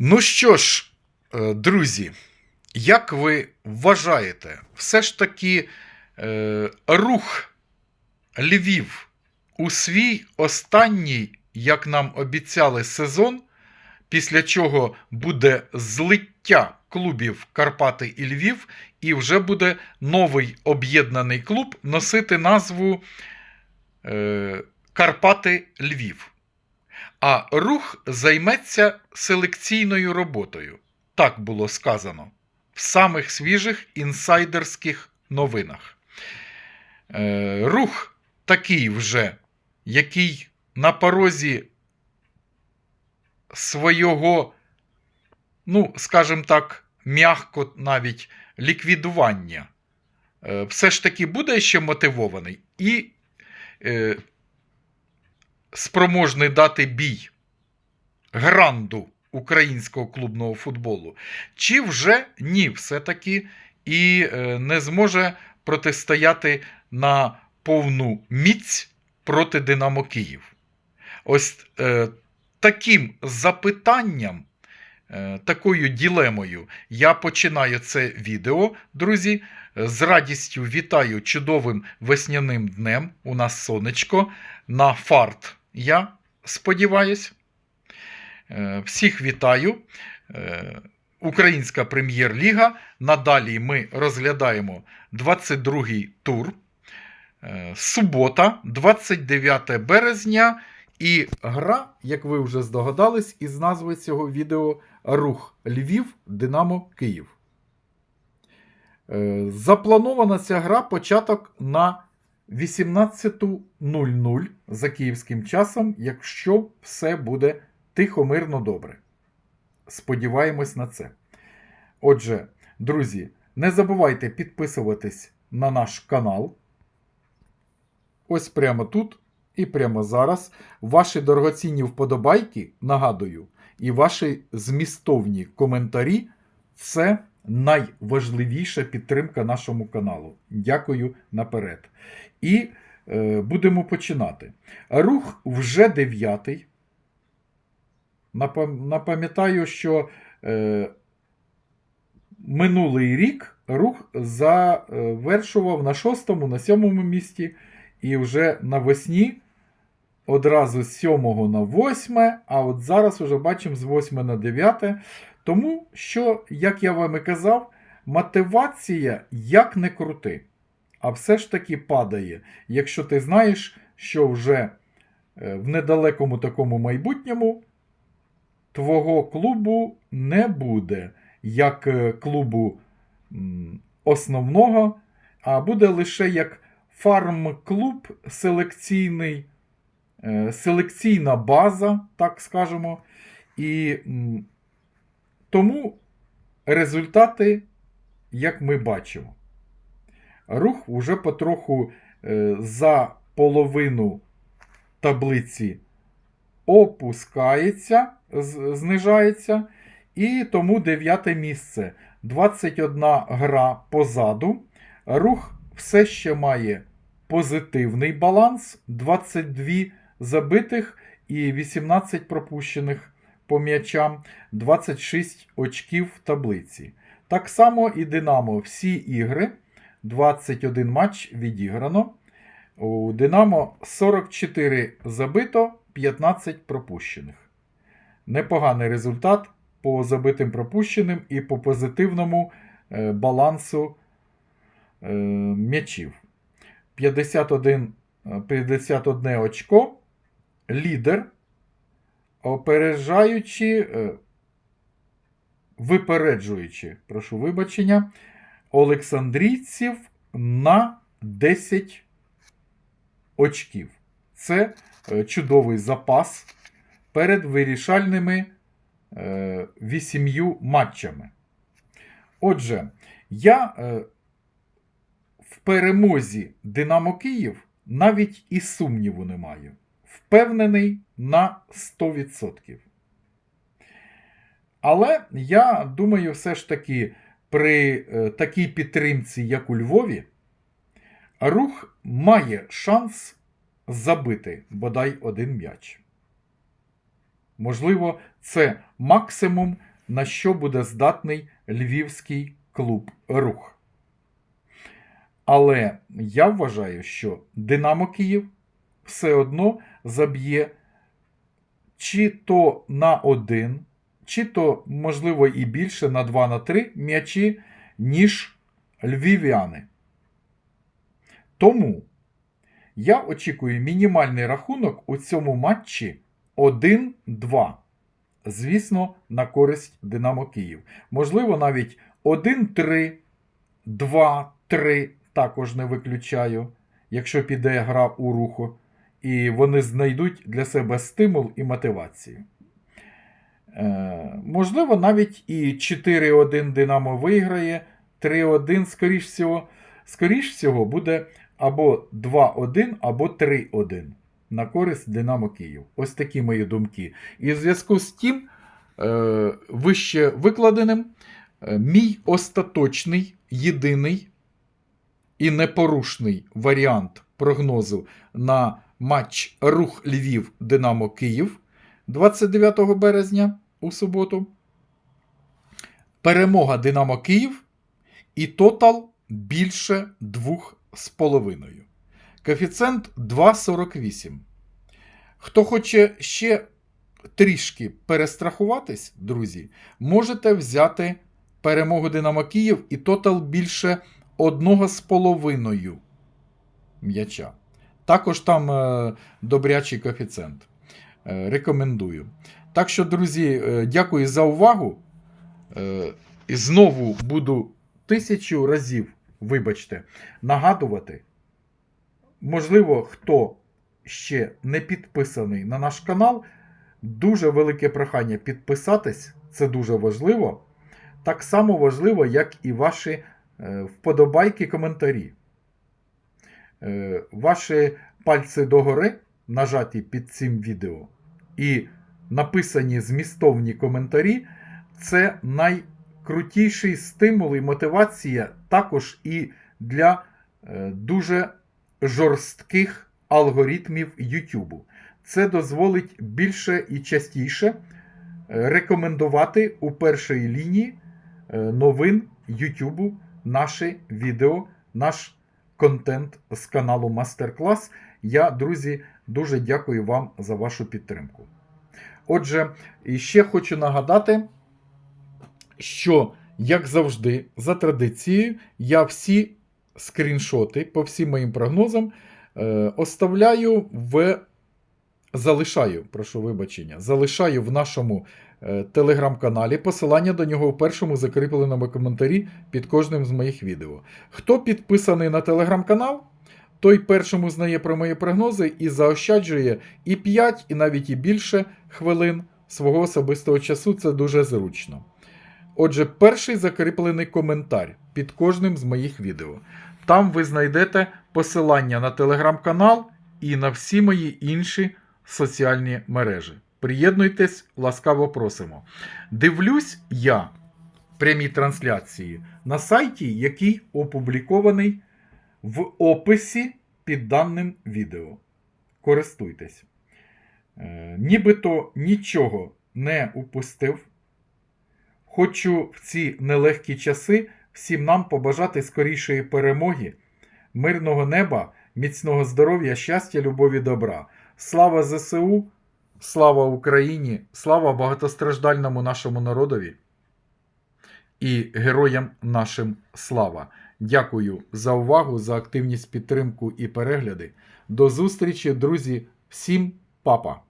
Ну що ж, е, друзі, як ви вважаєте, все ж таки е, рух Львів у свій останній, як нам обіцяли, сезон, після чого буде злиття клубів Карпати і Львів, і вже буде новий об'єднаний клуб носити назву е, Карпати Львів. А рух займеться селекційною роботою. Так було сказано в самих свіжих інсайдерських новинах. Е, рух такий вже, який на порозі свого, ну, скажімо так, м'ягко навіть ліквідування, е, все ж таки буде ще мотивований і е, спроможний дати бій гранду українського клубного футболу, чи вже ні, все-таки і е, не зможе протистояти на повну міць проти Динамо Київ. Ось е, таким запитанням, е, такою ділемою я починаю це відео, друзі. З радістю вітаю чудовим весняним днем. У нас сонечко на фарт. Я сподіваюсь. Е, Всіх вітаю. Е, Українська прем'єр-ліга. Надалі ми розглядаємо 22-й тур. Е, Субота, 29 березня. І гра, як ви вже здогадались, із назви цього відео Рух Львів Динамо Київ. Запланована ця гра початок на 18.00 за київським часом, якщо все буде тихо, мирно, добре. Сподіваємось на це. Отже, друзі, не забувайте підписуватись на наш канал. Ось прямо тут і прямо зараз. Ваші дорогоцінні вподобайки, нагадую, і ваші змістовні коментарі це найважливіша підтримка нашому каналу. Дякую наперед. І е, будемо починати. Рух вже дев'ятий. Напам- Напам'ятаю, що е, минулий рік рух завершував на шостому, на сьомому місці, і вже навесні одразу з сьомого на восьме, а от зараз вже бачимо з восьме на дев'яте. Тому що, як я вам і казав, мотивація як не крути, а все ж таки падає, якщо ти знаєш, що вже е, в недалекому такому майбутньому твого клубу не буде як е, клубу основного, а буде лише як фарм-клуб селекційний, е, селекційна база, так скажемо. І тому результати, як ми бачимо, рух уже потроху е, за половину таблиці опускається, знижається. І тому дев'яте місце. 21 гра позаду. Рух все ще має позитивний баланс, 22 забитих і 18 пропущених по м'ячам, 26 очків в таблиці. Так само і Динамо всі ігри, 21 матч відіграно. У Динамо 44 забито, 15 пропущених. Непоганий результат по забитим пропущеним і по позитивному е, балансу е, м'ячів. 51, е, 51 очко. Лідер, опереджаючи, е, випереджуючи, прошу вибачення, Олександрійців на 10 очків. Це е, чудовий запас перед вирішальними е, вісім'ю матчами. Отже, я в перемозі Динамо Київ навіть і сумніву не маю. Впевнений на 100%. Але я думаю, все ж таки, при е, такій підтримці, як у Львові, рух має шанс забити бодай один м'яч. Можливо, це максимум, на що буде здатний львівський клуб рух. Але я вважаю, що Динамо Київ все одно заб'є чи то на один, чи то, можливо, і більше на 2 на 3 м'ячі, ніж львів'яни. Тому я очікую мінімальний рахунок у цьому матчі 1-2. Звісно, на користь Динамо Київ. Можливо, навіть 1-3, 2-3 також не виключаю, якщо піде гра у руху. І вони знайдуть для себе стимул і мотивацію. Е, можливо, навіть і 4-1 Динамо виграє, 3-1, скоріш всього, скоріш всього, буде або 2-1, або 3-1 на користь Динамо Київ. Ось такі мої думки. І в зв'язку з тим, е, вище викладеним, е, мій остаточний, єдиний і непорушний варіант прогнозу на матч Рух Львів Динамо Київ 29 березня у суботу. Перемога Динамо Київ і тотал більше 2,5. Коефіцієнт 2,48. Хто хоче ще трішки перестрахуватись, друзі, можете взяти перемогу Динамо Київ і тотал більше 1,5 м'яча. Також там е, добрячий коефіцієнт. Е, рекомендую. Так що, друзі, е, дякую за увагу. І знову буду тисячу разів, вибачте, нагадувати. Можливо, хто ще не підписаний на наш канал, дуже велике прохання підписатись, це дуже важливо. Так само важливо, як і ваші вподобайки, коментарі. Е, ваші пальці догори нажаті під цим відео і написані змістовні коментарі це найкрутіший стимул і мотивація також і для е, дуже жорстких алгоритмів YouTube. Це дозволить більше і частіше е, рекомендувати у першій лінії новин YouTube наші відео, наш контент з каналу Мастер-клас. Я, друзі, дуже дякую вам за вашу підтримку. Отже, ще хочу нагадати, що, як завжди, за традицією, я всі скріншоти по всім моїм прогнозам е, оставляю в. Залишаю, прошу вибачення, залишаю в нашому телеграм-каналі. Посилання до нього в першому закріпленому коментарі під кожним з моїх відео. Хто підписаний на телеграм-канал, той першому знає про мої прогнози і заощаджує і 5, і навіть і більше хвилин свого особистого часу. Це дуже зручно. Отже, перший закріплений коментар під кожним з моїх відео. Там ви знайдете посилання на телеграм-канал і на всі мої інші соціальні мережі. Приєднуйтесь, ласкаво просимо. Дивлюсь я прямі трансляції на сайті, який опублікований в описі під даним відео. Користуйтесь. Е, нібито нічого не упустив. Хочу в ці нелегкі часи всім нам побажати скорішої перемоги, мирного неба, міцного здоров'я, щастя, любові, добра. Слава ЗСУ, слава Україні, слава багатостраждальному нашому народові і героям нашим слава. Дякую за увагу, за активність, підтримку і перегляди. До зустрічі, друзі, всім папа!